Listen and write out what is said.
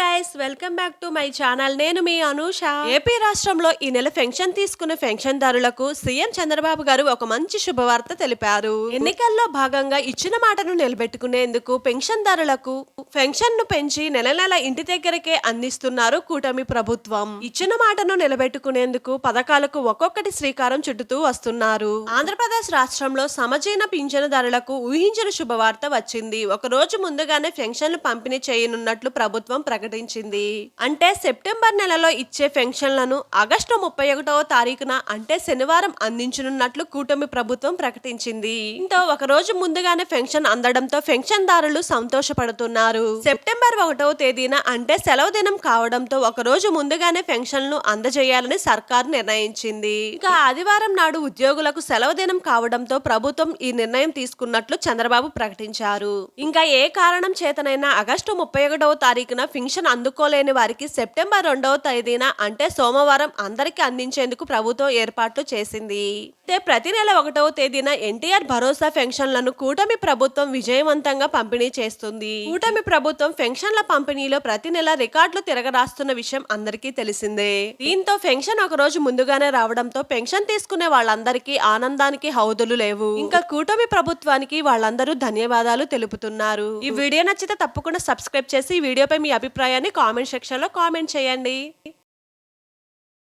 Guys welcome back to my channel నేను మీ Anusha. AP రాష్ట్రంలో ఈ నెల పెన్షన్ తీసుకున్న పెన్షన్దారులకు సీఎం చంద్రబాబు గారు ఒక మంచి శుభవార్త తెలిపారు. ఎన్నికల్లో భాగంగా ఇచ్చిన మాటను నిలబెట్టుకునేందుకు పెన్షన్దారులకు పెన్షన్ను పెంచి నెల నెల ఇంటి దగ్గరకే అందిస్తున్నారు కూటమి ప్రభుత్వం. ఇచ్చిన మాటను నిలబెట్టుకునేందుకు పథకాలకు ఒక్కొక్కటి శ్రీకారం చుట్టుతూ వస్తున్నారు. ఆంధ్రప్రదేశ్ రాష్ట్రంలో సమజీన పింఛనుదారులకు ఊహించిన శుభవార్త వచ్చింది. ఒక రోజు ముందుగానే పెన్షన్లు పంపిణీ చేయనున్నట్లు ప్రభుత్వం ప్రకటించింది. అంటే సెప్టెంబర్ నెలలో ఇచ్చే పెన్షన్లను ఆగస్టు ముప్పై ఒకటవ తారీఖున అంటే శనివారం అందించనున్నట్లు కూటమి ప్రభుత్వం ప్రకటించింది. దీంతో ఒక రోజు ముందుగానే పెన్షన్ అందడంతో పెన్షన్దారులు సంతోషపడుతున్నారు. సెప్టెంబర్ ఒకటవ తేదీన అంటే సెలవు దినం కావడంతో ఒక రోజు ముందుగానే పెన్షన్లు అందజేయాలని సర్కార్ నిర్ణయించింది. ఇక ఆదివారం నాడు ఉద్యోగులకు సెలవు దినం కావడంతో ప్రభుత్వం ఈ నిర్ణయం తీసుకున్నట్లు చంద్రబాబు ప్రకటించారు. ఇంకా ఏ కారణం చేతనైనా ఆగస్టు ముప్పై ఒకటవ తారీఖున పెన్షన్ అందుకోలేని వారికి సెప్టెంబర్ రెండవ తేదీన అంటే సోమవారం అందరికీ అందించేందుకు ప్రభుత్వం ఏర్పాట్లు చేసింది. అయితే ప్రతి నెల ఒకటవ తేదీన ఎన్టీఆర్ భరోసా పెన్షన్లను కూటమి ప్రభుత్వం విజయవంతంగా పంపిణీ చేస్తుంది. కూటమి ప్రభుత్వం పెన్షన్ల పంపిణీలో ప్రతి నెల రికార్డులు తిరగరాస్తున్న విషయం అందరికీ తెలిసిందే. దీంతో పెన్షన్ ఒక రోజు ముందుగానే రావడంతో పెన్షన్ తీసుకునే వాళ్ళందరికీ ఆనందానికి హౌదులు లేవు. ఇంకా కూటమి ప్రభుత్వానికి వాళ్ళందరూ ధన్యవాదాలు తెలుపుతున్నారు. ఈ వీడియో నచ్చితే తప్పకుండా సబ్స్క్రైబ్ చేసి ఈ వీడియోపై మీ అభిప్రాయం అభిప్రాయాన్ని కామెంట్ సెక్షన్లో కామెంట్ చేయండి.